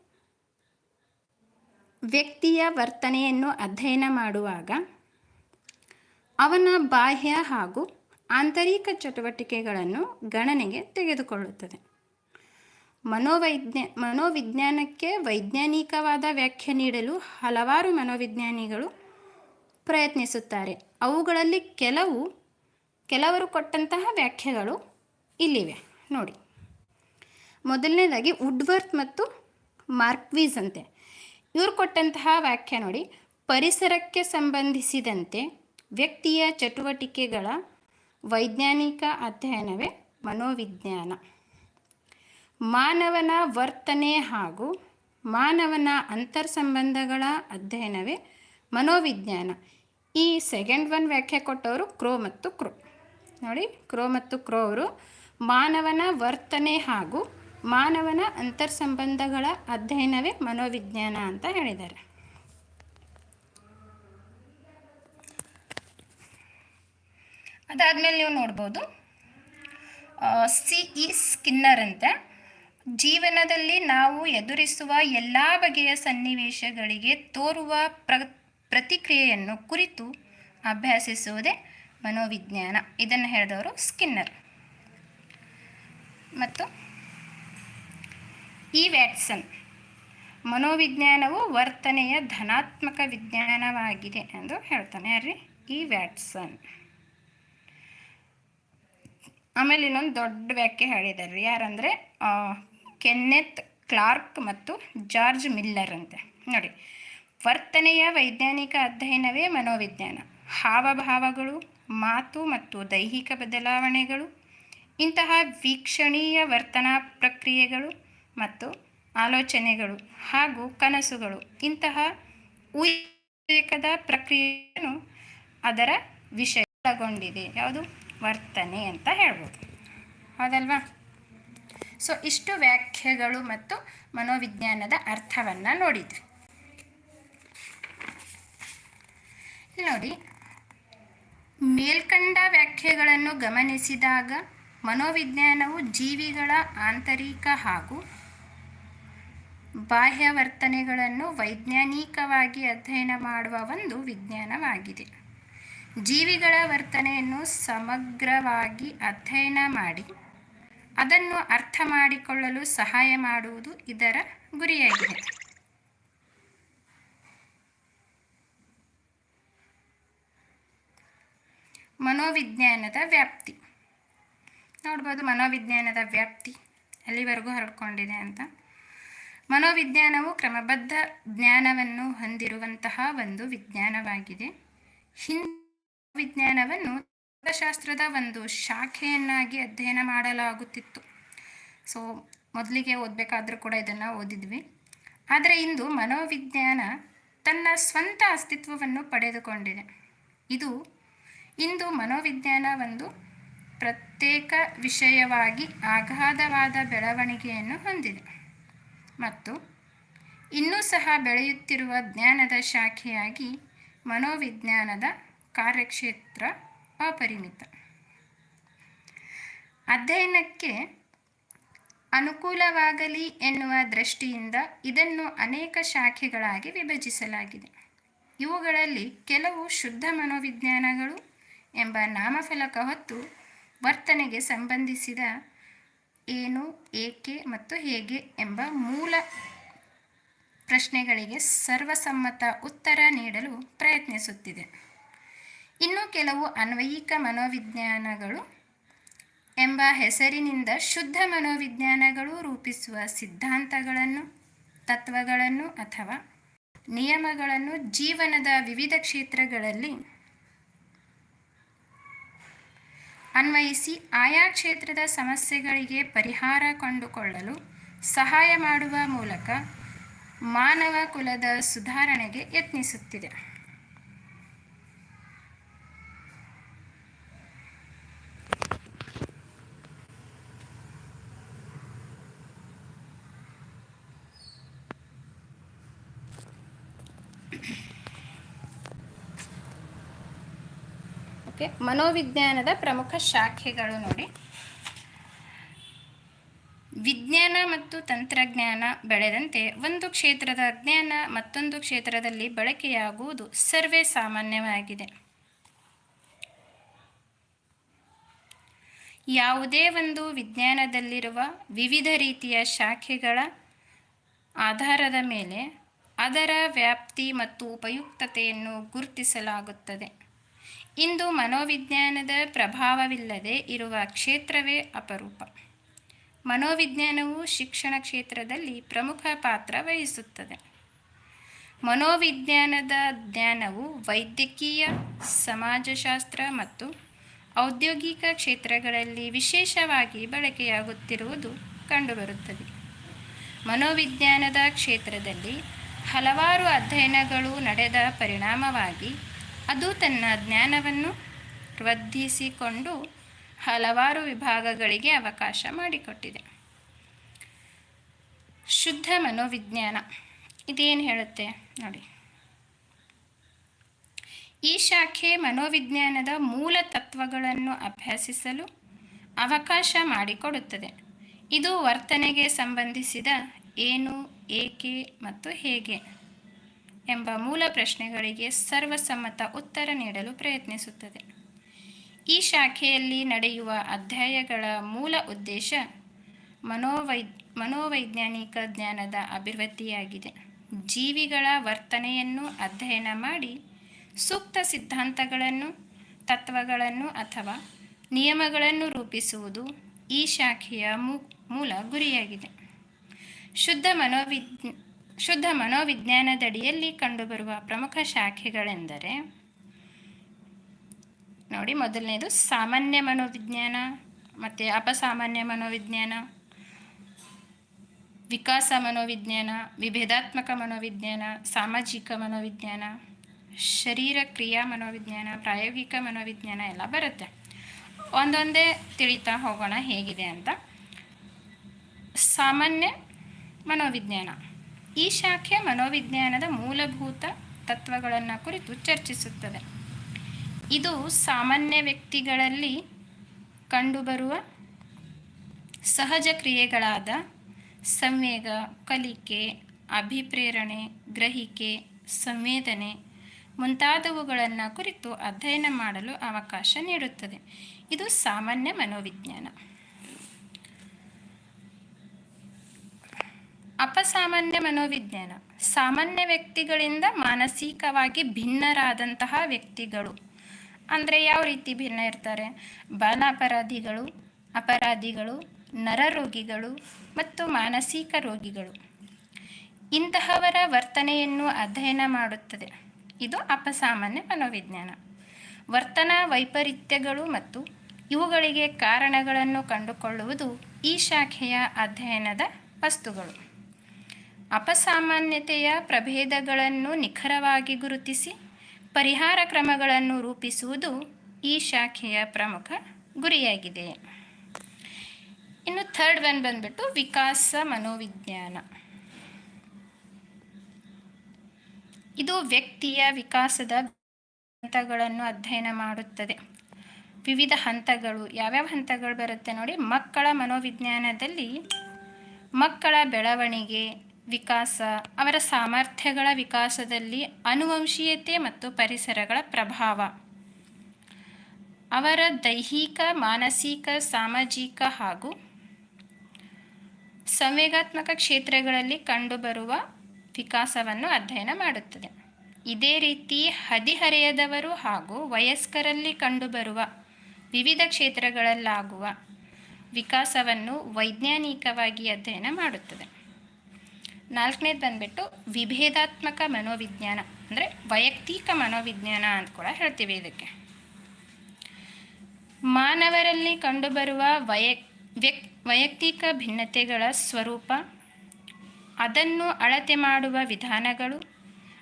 ವ್ಯಕ್ತಿಯ ವರ್ತನೆಯನ್ನು ಅಧ್ಯಯನ ಮಾಡುವಾಗ ಅವನ ಬಾಹ್ಯ ಹಾಗೂ ಆಂತರಿಕ ಚಟುವಟಿಕೆಗಳನ್ನು ಗಣನೆಗೆ ತೆಗೆದುಕೊಳ್ಳುತ್ತದೆ. ಮನೋವೈಜ್ಞ, ಮನೋವಿಜ್ಞಾನಕ್ಕೆ ವೈಜ್ಞಾನಿಕವಾದ ವ್ಯಾಖ್ಯೆ ನೀಡಲು ಹಲವಾರು ಮನೋವಿಜ್ಞಾನಿಗಳು ಪ್ರಯತ್ನಿಸುತ್ತಾರೆ. ಅವುಗಳಲ್ಲಿ ಕೆಲವು, ಕೆಲವರು ಕೊಟ್ಟಂತಹ ವ್ಯಾಖ್ಯೆಗಳು ಇಲ್ಲಿವೆ. ನೋಡಿ. ಮೊದಲನೇದಾಗಿ ವುಡ್ವರ್ತ್ ಮತ್ತು ಮಾರ್ಕ್ವೀಸ್ ಅಂತೆ. ಇವರು ಕೊಟ್ಟಂತಹ ವ್ಯಾಖ್ಯೆ ನೋಡಿ, ಪರಿಸರಕ್ಕೆ ಸಂಬಂಧಿಸಿದಂತೆ ವ್ಯಕ್ತಿಯ ಚಟುವಟಿಕೆಗಳ ವೈಜ್ಞಾನಿಕ ಅಧ್ಯಯನವೇ ಮನೋವಿಜ್ಞಾನ. ಮಾನವನ ವರ್ತನೆ ಹಾಗೂ ಮಾನವನ ಅಂತರ್ಸಂಬಂಧಗಳ ಅಧ್ಯಯನವೇ ಮನೋವಿಜ್ಞಾನ. ಈ ಸೆಕೆಂಡ್ ಒನ್ ವ್ಯಾಖ್ಯೆ ಕೊಟ್ಟವರು ಕ್ರೋ ಮತ್ತು ಕ್ರೋ. ನೋಡಿ, ಕ್ರೋ ಮತ್ತು ಕ್ರೋ ಅವರು ಮಾನವನ ವರ್ತನೆ ಹಾಗೂ ಮಾನವನ ಅಂತರ್ಸಂಬಂಧಗಳ ಅಧ್ಯಯನವೇ ಮನೋವಿಜ್ಞಾನ ಅಂತ ಹೇಳಿದ್ದಾರೆ. ಅದಾದಮೇಲೆ ನೀವು ನೋಡ್ಬೋದು ಸಿ ಇ ಸ್ಕಿನ್ನರ್ ಅಂತ. ಜೀವನದಲ್ಲಿ ನಾವು ಎದುರಿಸುವ ಎಲ್ಲ ಬಗೆಯ ಸನ್ನಿವೇಶಗಳಿಗೆ ತೋರುವ ಪ್ರ, ಪ್ರತಿಕ್ರಿಯೆಯನ್ನು ಕುರಿತು ಅಭ್ಯಾಸಿಸುವುದೇ ಮನೋವಿಜ್ಞಾನ. ಇದನ್ನು ಹೇಳಿದವರು ಸ್ಕಿನ್ನರ್. ಮತ್ತು ಇ ವ್ಯಾಟ್ಸನ್. ಮನೋವಿಜ್ಞಾನವು ವರ್ತನೆಯ ಧನಾತ್ಮಕ ವಿಜ್ಞಾನವಾಗಿದೆ ಎಂದು ಹೇಳ್ತಾನೆ. ಯಾರ್ರಿ? E Watson. ಆಮೇಲೆ ಇನ್ನೊಂದು ದೊಡ್ಡ ವ್ಯಾಖ್ಯೆ ಹೇಳಿದ್ದಾರೆ ಯಾರಂದರೆ ಕೆನ್ನೆತ್ ಕ್ಲಾರ್ಕ್ ಮತ್ತು ಜಾರ್ಜ್ ಮಿಲ್ಲರ್ ಅಂತೆ. ನೋಡಿ, ವರ್ತನೆಯ ವೈಜ್ಞಾನಿಕ ಅಧ್ಯಯನವೇ ಮನೋವಿಜ್ಞಾನ. ಹಾವಭಾವಗಳು, ಮಾತು ಮತ್ತು ದೈಹಿಕ ಬದಲಾವಣೆಗಳು, ಇಂತಹ ವೀಕ್ಷಣೀಯ ವರ್ತನಾ ಪ್ರಕ್ರಿಯೆಗಳು ಮತ್ತು ಆಲೋಚನೆಗಳು ಹಾಗೂ ಕನಸುಗಳು ಇಂತಹ ಉಲ್ಲೇಖದ ಪ್ರಕ್ರಿಯೆಯನ್ನು ಅದರ ವಿಷಯ ಒಳಗೊಂಡಿದೆ ಯಾವುದು? ವರ್ತನೆ ಅಂತ ಹೇಳ್ಬೋದು. ಹೌದಲ್ವಾ? ಸೊ ಇಷ್ಟು ವ್ಯಾಖ್ಯೆಗಳು ಮತ್ತು ಮನೋವಿಜ್ಞಾನದ ಅರ್ಥವನ್ನು ನೋಡಿದ್ವಿ. ನೋಡಿ. ಮೇಲ್ಕಂಡ ವ್ಯಾಖ್ಯೆಗಳನ್ನು ಗಮನಿಸಿದಾಗ ಮನೋವಿಜ್ಞಾನವು ಜೀವಿಗಳ ಆಂತರಿಕ ಹಾಗೂ ಬಾಹ್ಯ ವರ್ತನೆಗಳನ್ನು ವೈಜ್ಞಾನಿಕವಾಗಿ ಅಧ್ಯಯನ ಮಾಡುವ ಒಂದು ವಿಜ್ಞಾನವಾಗಿದೆ. ಜೀವಿಗಳ ವರ್ತನೆಯನ್ನು ಸಮಗ್ರವಾಗಿ ಅಧ್ಯಯನ ಮಾಡಿ, ಅದನ್ನು ಅರ್ಥ ಮಾಡಿಕೊಳ್ಳಲು ಸಹಾಯ ಮಾಡುವುದು ಇದರ ಗುರಿಯಾಗಿದೆ. ಮನೋವಿಜ್ಞಾನದ ವ್ಯಾಪ್ತಿ. ನೋಡ್ಬೋದು ಮನೋವಿಜ್ಞಾನದ ವ್ಯಾಪ್ತಿ ಎಲ್ಲಿವರೆಗೂ ಹರಡ್ಕೊಂಡಿದೆ ಅಂತ. ಮನೋವಿಜ್ಞಾನವು ಕ್ರಮಬದ್ಧ ಜ್ಞಾನವನ್ನು ಹೊಂದಿರುವಂತಹ ಒಂದು ವಿಜ್ಞಾನವಾಗಿದೆ. ಹಿಂದೆ ವಿಜ್ಞಾನವನ್ನು ಶಾಸ್ತ್ರದ ಒಂದು ಶಾಖೆಯನ್ನಾಗಿ ಅಧ್ಯಯನ ಮಾಡಲಾಗುತ್ತಿತ್ತು. ಸೊ ಮೊದಲಿಗೆ ಓದಬೇಕಾದ್ರೂ ಕೂಡ ಇದನ್ನು ಓದಿದ್ವಿ. ಆದರೆ ಇಂದು ಮನೋವಿಜ್ಞಾನ ತನ್ನ ಸ್ವಂತ ಅಸ್ತಿತ್ವವನ್ನು ಪಡೆದುಕೊಂಡಿದೆ. ಇದು ಇಂದು ಮನೋವಿಜ್ಞಾನ ಒಂದು ಪ್ರತ್ಯೇಕ ವಿಷಯವಾಗಿ ಅಗಾಧವಾದ ಬೆಳವಣಿಗೆಯನ್ನು ಹೊಂದಿದೆ. ಮತ್ತು ಇನ್ನೂ ಸಹ ಬೆಳೆಯುತ್ತಿರುವ ಜ್ಞಾನದ ಶಾಖೆಯಾಗಿ ಮನೋವಿಜ್ಞಾನದ ಕಾರ್ಯಕ್ಷೇತ್ರ ಅಪರಿಮಿತ. ಅಧ್ಯಯನಕ್ಕೆ ಅನುಕೂಲವಾಗಲಿ ಎನ್ನುವ ದೃಷ್ಟಿಯಿಂದ ಇದನ್ನು ಅನೇಕ ಶಾಖೆಗಳಾಗಿ ವಿಭಜಿಸಲಾಗಿದೆ. ಇವುಗಳಲ್ಲಿ ಕೆಲವು ಶುದ್ಧ ಮನೋವಿಜ್ಞಾನಗಳು ಎಂಬ ನಾಮಫಲಕ ಹೊತ್ತು ವರ್ತನೆಗೆ ಸಂಬಂಧಿಸಿದ ಏನು, ಏಕೆ ಮತ್ತು ಹೇಗೆ ಎಂಬ ಮೂಲ ಪ್ರಶ್ನೆಗಳಿಗೆ ಸರ್ವಸಮ್ಮತ ಉತ್ತರ ನೀಡಲು ಪ್ರಯತ್ನಿಸುತ್ತಿದೆ. ಇನ್ನು ಕೆಲವು ಅನ್ವಯಿಕ ಮನೋವಿಜ್ಞಾನಗಳು ಎಂಬ ಹೆಸರಿನಿಂದ ಶುದ್ಧ ಮನೋವಿಜ್ಞಾನಗಳು ರೂಪಿಸುವ ಸಿದ್ಧಾಂತಗಳನ್ನು, ತತ್ವಗಳನ್ನು ಅಥವಾ ನಿಯಮಗಳನ್ನು ಜೀವನದ ವಿವಿಧ ಕ್ಷೇತ್ರಗಳಲ್ಲಿ ಅನ್ವಯಿಸಿ ಆಯಾ ಕ್ಷೇತ್ರದ ಸಮಸ್ಯೆಗಳಿಗೆ ಪರಿಹಾರ ಕಂಡುಕೊಳ್ಳಲು ಸಹಾಯ ಮಾಡುವ ಮೂಲಕ ಮಾನವ ಕುಲದ ಸುಧಾರಣೆಗೆ ಯತ್ನಿಸುತ್ತಿದೆ. ಓಕೆ, ಮನೋವಿಜ್ಞಾನದ ಪ್ರಮುಖ ಶಾಖೆಗಳು ನೋಡಿ. ವಿಜ್ಞಾನ ಮತ್ತು ತಂತ್ರಜ್ಞಾನ ಬೆಳೆದಂತೆ ಒಂದು ಕ್ಷೇತ್ರದ ಜ್ಞಾನ ಮತ್ತೊಂದು ಕ್ಷೇತ್ರದಲ್ಲಿ ಬಳಕೆಯಾಗುವುದು ಸರ್ವೇ ಸಾಮಾನ್ಯವಾಗಿದೆ. ಯಾವುದೇ ಒಂದು ವಿಜ್ಞಾನದಲ್ಲಿರುವ ವಿವಿಧ ರೀತಿಯ ಶಾಖೆಗಳ ಆಧಾರದ ಮೇಲೆ ಅದರ ವ್ಯಾಪ್ತಿ ಮತ್ತು ಉಪಯುಕ್ತತೆಯನ್ನು ಗುರುತಿಸಲಾಗುತ್ತದೆ. ಇಂದು ಮನೋವಿಜ್ಞಾನದ ಪ್ರಭಾವವಿಲ್ಲದೆ ಇರುವ ಕ್ಷೇತ್ರವೇ ಅಪರೂಪ. ಮನೋವಿಜ್ಞಾನವು ಶಿಕ್ಷಣ ಕ್ಷೇತ್ರದಲ್ಲಿ ಪ್ರಮುಖ ಪಾತ್ರ ವಹಿಸುತ್ತದೆ. ಮನೋವಿಜ್ಞಾನದ ಜ್ಞಾನವು ವೈದ್ಯಕೀಯ, ಸಮಾಜಶಾಸ್ತ್ರ ಮತ್ತು ಔದ್ಯೋಗಿಕ ಕ್ಷೇತ್ರಗಳಲ್ಲಿ ವಿಶೇಷವಾಗಿ ಬಳಕೆಯಾಗುತ್ತಿರುವುದು ಕಂಡುಬರುತ್ತದೆ. ಮನೋವಿಜ್ಞಾನದ ಕ್ಷೇತ್ರದಲ್ಲಿ ಹಲವಾರು ಅಧ್ಯಯನಗಳು ನಡೆದ ಪರಿಣಾಮವಾಗಿ ಅದು ತನ್ನ ಜ್ಞಾನವನ್ನು ವೃದ್ಧಿಸಿಕೊಂಡು ಹಲವಾರು ವಿಭಾಗಗಳಿಗೆ ಅವಕಾಶ ಮಾಡಿಕೊಟ್ಟಿದೆ. ಶುದ್ಧ ಮನೋವಿಜ್ಞಾನ. ಇದೇನು ಹೇಳುತ್ತೆ ನೋಡಿ. ಈ ಶಾಖೆ ಮನೋವಿಜ್ಞಾನದ ಮೂಲ ತತ್ವಗಳನ್ನು ಅಭ್ಯಾಸಿಸಲು ಅವಕಾಶ ಮಾಡಿಕೊಡುತ್ತದೆ. ಇದು ವರ್ತನೆಗೆ ಸಂಬಂಧಿಸಿದ ಏನು, ಏಕೆ ಮತ್ತು ಹೇಗೆ. ಎಂಬ ಮೂಲ ಪ್ರಶ್ನೆಗಳಿಗೆ ಸರ್ವಸಮ್ಮತ ಉತ್ತರ ನೀಡಲು ಪ್ರಯತ್ನಿಸುತ್ತದೆ. ಈ ಶಾಖೆಯಲ್ಲಿ ನಡೆಯುವ ಅಧ್ಯಾಯಗಳ ಮೂಲ ಉದ್ದೇಶ ಮನೋವೈ, ಮನೋವೈಜ್ಞಾನಿಕ ಜ್ಞಾನದ ಅಭಿವೃದ್ಧಿಯಾಗಿದೆ. ಜೀವಿಗಳ ವರ್ತನೆಯನ್ನು ಅಧ್ಯಯನ ಮಾಡಿ ಸೂಕ್ತ ಸಿದ್ಧಾಂತಗಳನ್ನು, ತತ್ವಗಳನ್ನು ಅಥವಾ ನಿಯಮಗಳನ್ನು ರೂಪಿಸುವುದು ಈ ಶಾಖೆಯ ಮೂಲ ಗುರಿಯಾಗಿದೆ. ಶುದ್ಧ ಮನೋವಿಜ್ಞ ಶುದ್ಧ ಮನೋವಿಜ್ಞಾನದಡಿಯಲ್ಲಿ ಕಂಡುಬರುವ ಪ್ರಮುಖ ಶಾಖೆಗಳೆಂದರೆ, ನೋಡಿ ಮೊದಲನೇದು ಸಾಮಾನ್ಯ ಮನೋವಿಜ್ಞಾನ, ಮತ್ತು ಅಪಸಾಮಾನ್ಯ ಮನೋವಿಜ್ಞಾನ, ವಿಕಾಸ ಮನೋವಿಜ್ಞಾನ, ವಿಭೇದಾತ್ಮಕ ಮನೋವಿಜ್ಞಾನ, ಸಾಮಾಜಿಕ ಮನೋವಿಜ್ಞಾನ, ಶರೀರ ಕ್ರಿಯಾ ಮನೋವಿಜ್ಞಾನ, ಪ್ರಾಯೋಗಿಕ ಮನೋವಿಜ್ಞಾನ ಎಲ್ಲ ಬರುತ್ತೆ. ಒಂದೊಂದೇ ತಿಳಿತಾ ಹೋಗೋಣ ಹೇಗಿದೆ ಅಂತ. ಸಾಮಾನ್ಯ ಮನೋವಿಜ್ಞಾನ. ಈ ಶಾಖೆ ಮನೋವಿಜ್ಞಾನದ ಮೂಲಭೂತ ತತ್ವಗಳನ್ನು ಕುರಿತು ಚರ್ಚಿಸುತ್ತದೆ. ಇದು ಸಾಮಾನ್ಯ ವ್ಯಕ್ತಿಗಳಲ್ಲಿ ಕಂಡುಬರುವ ಸಹಜ ಕ್ರಿಯೆಗಳಾದ ಸಂವೇಗ, ಕಲಿಕೆ, ಅಭಿಪ್ರೇರಣೆ, ಗ್ರಹಿಕೆ, ಸಂವೇದನೆ ಮುಂತಾದವುಗಳನ್ನು ಕುರಿತು ಅಧ್ಯಯನ ಮಾಡಲು ಅವಕಾಶ ನೀಡುತ್ತದೆ. ಇದು ಸಾಮಾನ್ಯ ಮನೋವಿಜ್ಞಾನ. ಅಪಸಾಮಾನ್ಯ ಮನೋವಿಜ್ಞಾನ. ಸಾಮಾನ್ಯ ವ್ಯಕ್ತಿಗಳಿಂದ ಮಾನಸಿಕವಾಗಿ ಭಿನ್ನರಾದಂತಹ ವ್ಯಕ್ತಿಗಳು. ಅಂದರೆ ಯಾವ ರೀತಿ ಭಿನ್ನ ಇರ್ತಾರೆ? ಬಾಲಾಪರಾಧಿಗಳು, ಅಪರಾಧಿಗಳು, ನರರೋಗಿಗಳು ಮತ್ತು ಮಾನಸಿಕ ರೋಗಿಗಳು. ಇಂತಹವರ ವರ್ತನೆಯನ್ನು ಅಧ್ಯಯನ ಮಾಡುತ್ತದೆ. ಇದು ಅಪಸಾಮಾನ್ಯ ಮನೋವಿಜ್ಞಾನ. ವರ್ತನಾ ವೈಪರೀತ್ಯಗಳು ಮತ್ತು ಇವುಗಳಿಗೆ ಕಾರಣಗಳನ್ನು ಕಂಡುಕೊಳ್ಳುವುದು ಈ ಶಾಖೆಯ ಅಧ್ಯಯನದ ವಸ್ತುಗಳು. ಅಪಸಾಮಾನ್ಯತೆಯ ಪ್ರಭೇದಗಳನ್ನು ನಿಖರವಾಗಿ ಗುರುತಿಸಿ ಪರಿಹಾರ ಕ್ರಮಗಳನ್ನು ರೂಪಿಸುವುದು ಈ ಶಾಖೆಯ ಪ್ರಮುಖ ಗುರಿಯಾಗಿದೆ. ಇನ್ನು ಥರ್ಡ್ ಒನ್ ಬಂದ್ಬಿಟ್ಟು ವಿಕಾಸ ಮನೋವಿಜ್ಞಾನ. ಇದು ವ್ಯಕ್ತಿಯ ವಿಕಾಸದ ಹಂತಗಳನ್ನು ಅಧ್ಯಯನ ಮಾಡುತ್ತದೆ. ವಿವಿಧ ಹಂತಗಳು, ಯಾವ್ಯಾವ ಹಂತಗಳು ಬರುತ್ತೆ ನೋಡಿ, ಮಕ್ಕಳ ಮನೋವಿಜ್ಞಾನದಲ್ಲಿ ಮಕ್ಕಳ ಬೆಳವಣಿಗೆ ವಿಕಾಸ, ಅವರ ಸಾಮರ್ಥ್ಯಗಳ ವಿಕಾಸದಲ್ಲಿ ಅನುವಂಶೀಯತೆ ಮತ್ತು ಪರಿಸರಗಳ ಪ್ರಭಾವ. ಅವರ ದೈಹಿಕ, ಮಾನಸಿಕ, ಸಾಮಾಜಿಕ ಹಾಗೂ ಸಂವೇಗಾತ್ಮಕ ಕ್ಷೇತ್ರಗಳಲ್ಲಿ ಕಂಡುಬರುವ ವಿಕಾಸವನ್ನು ಅಧ್ಯಯನ ಮಾಡುತ್ತದೆ. ಇದೇ ರೀತಿ ಹದಿಹರೆಯದವರು ಹಾಗೂ ವಯಸ್ಕರಲ್ಲಿ ಕಂಡುಬರುವ ವಿವಿಧ ಕ್ಷೇತ್ರಗಳಲ್ಲಾಗುವ ವಿಕಾಸವನ್ನು ವೈಜ್ಞಾನಿಕವಾಗಿ ಅಧ್ಯಯನ ಮಾಡುತ್ತದೆ. ನಾಲ್ಕನೇದು ಬಂದ್ಬಿಟ್ಟು ವಿಭೇದಾತ್ಮಕ ಮನೋವಿಜ್ಞಾನ, ಅಂದರೆ ವೈಯಕ್ತಿಕ ಮನೋವಿಜ್ಞಾನ ಅಂತ ಕೂಡ ಹೇಳ್ತೀವಿ ಇದಕ್ಕೆ. ಮಾನವರಲ್ಲಿ ಕಂಡುಬರುವ ವ್ಯಕ್ ವೈಯಕ್ತಿಕ ಭಿನ್ನತೆಗಳ ಸ್ವರೂಪ, ಅದನ್ನು ಅಳತೆ ಮಾಡುವ ವಿಧಾನಗಳು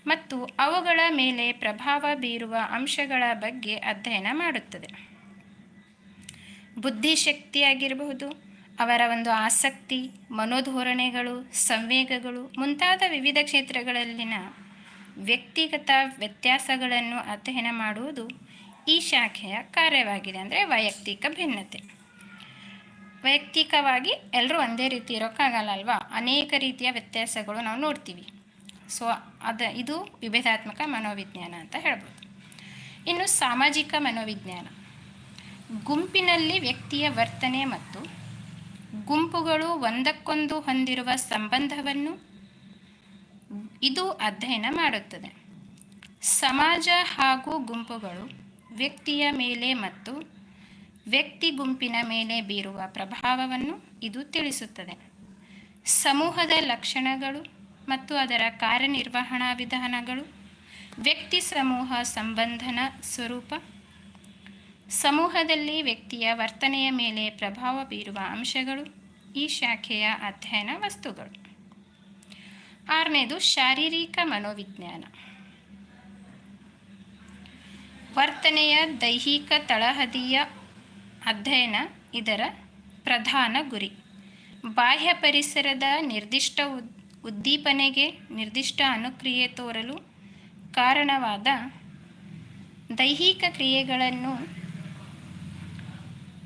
ಮತ್ತು ಅವುಗಳ ಮೇಲೆ ಪ್ರಭಾವ ಬೀರುವ ಅಂಶಗಳ ಬಗ್ಗೆ ಅಧ್ಯಯನ ಮಾಡುತ್ತದೆ. ಬುದ್ಧಿಶಕ್ತಿಯಾಗಿರಬಹುದು ಅವರ ಒಂದು ಆಸಕ್ತಿ, ಮನೋಧೋರಣೆಗಳು, ಸಂವೇಗಗಳು ಮುಂತಾದ ವಿವಿಧ ಕ್ಷೇತ್ರಗಳಲ್ಲಿನ ವ್ಯಕ್ತಿಗತ ವ್ಯತ್ಯಾಸಗಳನ್ನು ಅಧ್ಯಯನ ಮಾಡುವುದು ಈ ಶಾಖೆಯ ಕಾರ್ಯವಾಗಿದೆ ಅಂದರೆ ವೈಯಕ್ತಿಕ ಭಿನ್ನತೆ. ವೈಯಕ್ತಿಕವಾಗಿ ಎಲ್ಲರೂ ಒಂದೇ ರೀತಿ ಇರೋಕ್ಕಾಗಲ್ಲ ಅಲ್ವಾ ಅನೇಕ ರೀತಿಯ ವ್ಯತ್ಯಾಸಗಳು ನಾವು ನೋಡ್ತೀವಿ. ಸೊ ಅದು ಇದು ವಿಭೇದಾತ್ಮಕ ಮನೋವಿಜ್ಞಾನ ಅಂತ ಹೇಳ್ಬೋದು. ಇನ್ನು ಸಾಮಾಜಿಕ ಮನೋವಿಜ್ಞಾನ. ಗುಂಪಿನಲ್ಲಿ ವ್ಯಕ್ತಿಯ ವರ್ತನೆ ಮತ್ತು ಗುಂಪುಗಳು ಒಂದಕ್ಕೊಂದು ಹೊಂದಿರುವ ಸಂಬಂಧವನ್ನು ಇದು ಅಧ್ಯಯನ ಮಾಡುತ್ತದೆ. ಸಮಾಜ ಹಾಗೂ ಗುಂಪುಗಳು ವ್ಯಕ್ತಿಯ ಮೇಲೆ ಮತ್ತು ವ್ಯಕ್ತಿ ಗುಂಪಿನ ಮೇಲೆ ಬೀರುವ ಪ್ರಭಾವವನ್ನು ಇದು ತಿಳಿಸುತ್ತದೆ. ಸಮೂಹದ ಲಕ್ಷಣಗಳು ಮತ್ತು ಅದರ ಕಾರ್ಯನಿರ್ವಹಣಾ ವಿಧಾನಗಳು, ವ್ಯಕ್ತಿ ಸಮೂಹ ಸಂಬಂಧನ ಸ್ವರೂಪ ಸಮೂಹದಲ್ಲಿ ವ್ಯಕ್ತಿಯ ವರ್ತನೆಯ ಮೇಲೆ ಪ್ರಭಾವ ಬೀರುವ ಅಂಶಗಳು ಈ ಶಾಖೆಯ ಅಧ್ಯಯನ ವಸ್ತುಗಳು. ಆರನೇದು, ಶಾರೀರಿಕ ಮನೋವಿಜ್ಞಾನ. ವರ್ತನೆಯ ದೈಹಿಕ ತಳಹದಿಯ ಅಧ್ಯಯನ ಇದರ ಪ್ರಧಾನ ಗುರಿ. ಬಾಹ್ಯ ಪರಿಸರದ ನಿರ್ದಿಷ್ಟ ಉದ್, ಉದ್ದೀಪನೆಗೆ ನಿರ್ದಿಷ್ಟ ಅನುಕ್ರಿಯೆ ತೋರಲು ಕಾರಣವಾದ ದೈಹಿಕ ಕ್ರಿಯೆಗಳನ್ನು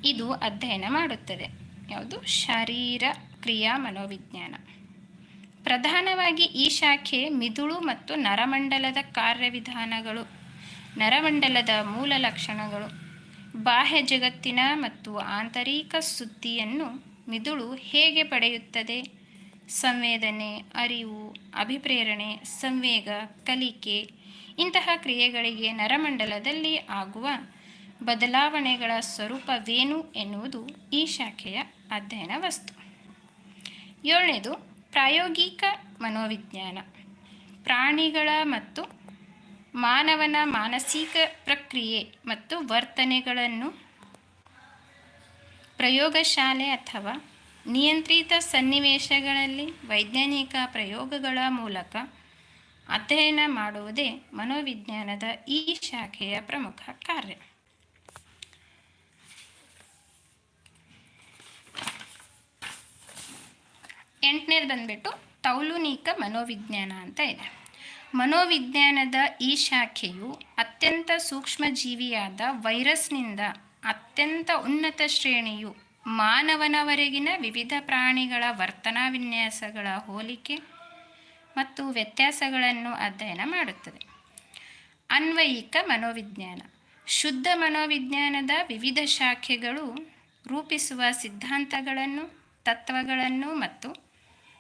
ಇದು ಅಧ್ಯಯನ ಮಾಡುತ್ತದೆ. ಯಾವುದು? ಶರೀರ ಕ್ರಿಯಾ ಮನೋವಿಜ್ಞಾನ. ಪ್ರಧಾನವಾಗಿ ಈ ಶಾಖೆ ಮಿದುಳು ಮತ್ತು ನರಮಂಡಲದ ಕಾರ್ಯವಿಧಾನಗಳು, ನರಮಂಡಲದ ಮೂಲ ಲಕ್ಷಣಗಳು, ಬಾಹ್ಯ ಜಗತ್ತಿನ ಮತ್ತು ಆಂತರಿಕ ಸುದ್ದಿಯನ್ನು ಮಿದುಳು ಹೇಗೆ ಪಡೆಯುತ್ತದೆ? ಸಂವೇದನೆ, ಅರಿವು, ಅಭಿಪ್ರೇರಣೆ, ಸಂವೇಗ, ಕಲಿಕೆ ಇಂತಹ ಕ್ರಿಯೆಗಳಿಗೆ ನರಮಂಡಲದಲ್ಲಿ ಆಗುವ ಬದಲಾವಣೆಗಳ ಸ್ವರೂಪವೇನು ಎನ್ನುವುದು ಈ ಶಾಖೆಯ ಅಧ್ಯಯನ ವಸ್ತು. ಏಳನೇದು, ಪ್ರಾಯೋಗಿಕ ಮನೋವಿಜ್ಞಾನ. ಪ್ರಾಣಿಗಳ ಮತ್ತು ಮಾನವನ ಮಾನಸಿಕ ಪ್ರಕ್ರಿಯೆ ಮತ್ತು ವರ್ತನೆಗಳನ್ನು ಪ್ರಯೋಗಶಾಲೆ ಅಥವಾ ನಿಯಂತ್ರಿತ ಸನ್ನಿವೇಶಗಳಲ್ಲಿ ವೈಜ್ಞಾನಿಕ ಪ್ರಯೋಗಗಳ ಮೂಲಕ ಅಧ್ಯಯನ ಮಾಡುವುದೇ ಮನೋವಿಜ್ಞಾನದ ಈ ಶಾಖೆಯ ಪ್ರಮುಖ ಕಾರ್ಯ. ಎಂಟನೇದು ಬಂದ್ಬಿಟ್ಟು ತೌಲುನಿಕ ಮನೋವಿಜ್ಞಾನ ಅಂತ ಇದೆ. ಮನೋವಿಜ್ಞಾನದ ಈ ಶಾಖೆಯು ಅತ್ಯಂತ ಸೂಕ್ಷ್ಮ ಜೀವಿಯಾದ ವೈರಸ್ನಿಂದ ಅತ್ಯಂತ ಉನ್ನತ ಶ್ರೇಣಿಯು ಮಾನವನವರೆಗಿನ ವಿವಿಧ ಪ್ರಾಣಿಗಳ ವರ್ತನಾ ವಿನ್ಯಾಸಗಳ ಹೋಲಿಕೆ ಮತ್ತು ವ್ಯತ್ಯಾಸಗಳನ್ನು ಅಧ್ಯಯನ ಮಾಡುತ್ತದೆ. ಅನ್ವಯಿಕ ಮನೋವಿಜ್ಞಾನ. ಶುದ್ಧ ಮನೋವಿಜ್ಞಾನದ ವಿವಿಧ ಶಾಖೆಗಳು ರೂಪಿಸುವ ಸಿದ್ಧಾಂತಗಳನ್ನು, ತತ್ವಗಳನ್ನು ಮತ್ತು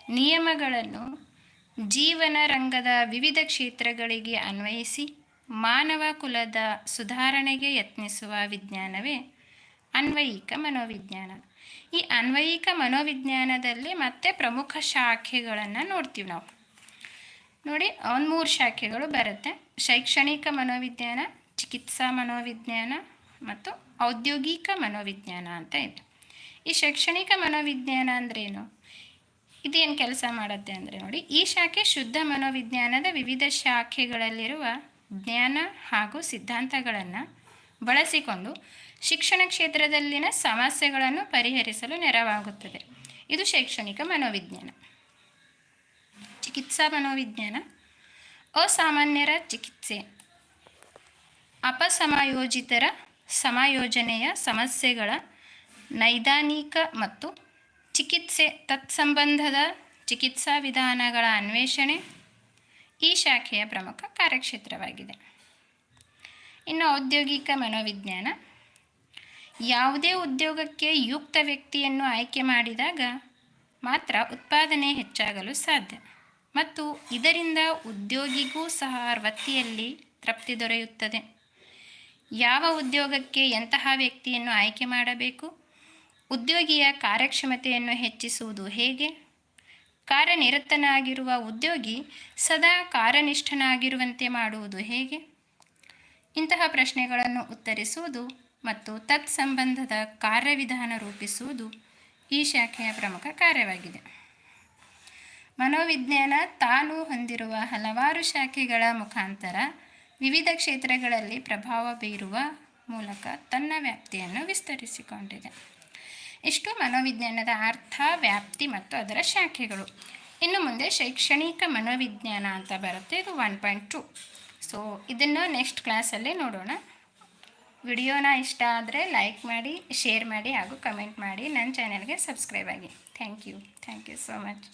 ನಿಯಮಗಳನ್ನು ಜೀವನ ರಂಗದ ವಿವಿಧ ಕ್ಷೇತ್ರಗಳಿಗೆ ಅನ್ವಯಿಸಿ ಮಾನವ ಕುಲದ ಸುಧಾರಣೆಗೆ ಯತ್ನಿಸುವ ವಿಜ್ಞಾನವೇ ಅನ್ವಯಿಕ ಮನೋವಿಜ್ಞಾನ. ಈ ಅನ್ವಯಿಕ ಮನೋವಿಜ್ಞಾನದಲ್ಲಿ ಮತ್ತೆ ಪ್ರಮುಖ ಶಾಖೆಗಳನ್ನು ನೋಡ್ತೀವಿ ನಾವು. ನೋಡಿ, ಒಂದು ಮೂರು ಶಾಖೆಗಳು ಬರುತ್ತೆ. ಶೈಕ್ಷಣಿಕ ಮನೋವಿಜ್ಞಾನ, ಚಿಕಿತ್ಸಾ ಮನೋವಿಜ್ಞಾನ ಮತ್ತು ಔದ್ಯೋಗಿಕ ಮನೋವಿಜ್ಞಾನ ಅಂತ ಇದೆ. ಈ ಶೈಕ್ಷಣಿಕ ಮನೋವಿಜ್ಞಾನ ಅಂದ್ರೇನು? ಇದೇನು ಕೆಲಸ ಮಾಡುತ್ತೆ ಅಂದರೆ ನೋಡಿ, ಈ ಶಾಖೆ ಶುದ್ಧ ಮನೋವಿಜ್ಞಾನದ ವಿವಿಧ ಶಾಖೆಗಳಲ್ಲಿರುವ ಜ್ಞಾನ ಹಾಗೂ ಸಿದ್ಧಾಂತಗಳನ್ನು ಬಳಸಿಕೊಂಡು ಶಿಕ್ಷಣ ಕ್ಷೇತ್ರದಲ್ಲಿನ ಸಮಸ್ಯೆಗಳನ್ನು ಪರಿಹರಿಸಲು ನೆರವಾಗುತ್ತದೆ. ಇದು ಶೈಕ್ಷಣಿಕ ಮನೋವಿಜ್ಞಾನ. ಚಿಕಿತ್ಸಾ ಮನೋವಿಜ್ಞಾನ, ಅಸಾಮಾನ್ಯರ ಚಿಕಿತ್ಸೆ, ಅಪಸಮಾಯೋಜಿತರ ಸಮಾಯೋಜನೆಯ ಸಮಸ್ಯೆಗಳ ನೈದಾನಿಕ ಮತ್ತು ಚಿಕಿತ್ಸೆ ತತ್ಸಂಬಂಧದ ಚಿಕಿತ್ಸಾ ವಿಧಾನಗಳ ಅನ್ವೇಷಣೆ ಈ ಶಾಖೆಯ ಪ್ರಮುಖ ಕಾರ್ಯಕ್ಷೇತ್ರವಾಗಿದೆ. ಇನ್ನು ಔದ್ಯೋಗಿಕ ಮನೋವಿಜ್ಞಾನ. ಯಾವುದೇ ಉದ್ಯೋಗಕ್ಕೆ ಯುಕ್ತ ವ್ಯಕ್ತಿಯನ್ನು ಆಯ್ಕೆ ಮಾಡಿದಾಗ ಮಾತ್ರ ಉತ್ಪಾದನೆ ಹೆಚ್ಚಾಗಲು ಸಾಧ್ಯ. ಮತ್ತು ಇದರಿಂದ ಉದ್ಯೋಗಿಗೂ ಸಹ ವೃತ್ತಿಯಲ್ಲಿ ತೃಪ್ತಿ ದೊರೆಯುತ್ತದೆ. ಯಾವ ಉದ್ಯೋಗಕ್ಕೆ ಎಂತಹ ವ್ಯಕ್ತಿಯನ್ನು ಆಯ್ಕೆ ಮಾಡಬೇಕು? ಉದ್ಯೋಗಿಯ ಕಾರ್ಯಕ್ಷಮತೆಯನ್ನು ಹೆಚ್ಚಿಸುವುದು ಹೇಗೆ? ಕಾರ್ಯನಿರತನಾಗಿರುವ ಉದ್ಯೋಗಿ ಸದಾ ಕಾರ್ಯನಿಷ್ಠನಾಗಿರುವಂತೆ ಮಾಡುವುದು ಹೇಗೆ? ಇಂತಹ ಪ್ರಶ್ನೆಗಳನ್ನು ಉತ್ತರಿಸುವುದು ಮತ್ತು ತತ್ಸಂಬಂಧದ ಕಾರ್ಯವಿಧಾನ ರೂಪಿಸುವುದು ಈ ಶಾಖೆಯ ಪ್ರಮುಖ ಕಾರ್ಯವಾಗಿದೆ. ಮನೋವಿಜ್ಞಾನ ತಾನು ಹೊಂದಿರುವ ಹಲವಾರು ಶಾಖೆಗಳ ಮುಖಾಂತರ ವಿವಿಧ ಕ್ಷೇತ್ರಗಳಲ್ಲಿ ಪ್ರಭಾವ ಬೀರುವ ಮೂಲಕ ತನ್ನ ವ್ಯಾಪ್ತಿಯನ್ನು ವಿಸ್ತರಿಸಿಕೊಂಡಿದೆ. ಇಷ್ಟು ಮನೋವಿಜ್ಞಾನದ ಅರ್ಥ, ವ್ಯಾಪ್ತಿ ಮತ್ತು ಅದರ ಶಾಖೆಗಳು. ಇನ್ನು ಮುಂದೆ ಶೈಕ್ಷಣಿಕ ಮನೋವಿಜ್ಞಾನ ಅಂತ ಬರುತ್ತೆ, ಇದು ಒನ್ ಪಾಯಿಂಟ್ ಟು ಸೊ ಇದನ್ನು ನೆಕ್ಸ್ಟ್ ಕ್ಲಾಸಲ್ಲಿ ನೋಡೋಣ. ವಿಡಿಯೋನ ಇಷ್ಟ ಆದರೆ ಲೈಕ್ ಮಾಡಿ ಶೇರ್ ಮಾಡಿ ಹಾಗೂ ಕಮೆಂಟ್ ಮಾಡಿ ನನ್ನ ಚಾನೆಲ್ಗೆ ಸಬ್ಸ್ಕ್ರೈಬ್ ಆಗಿ. Thank you thank you so much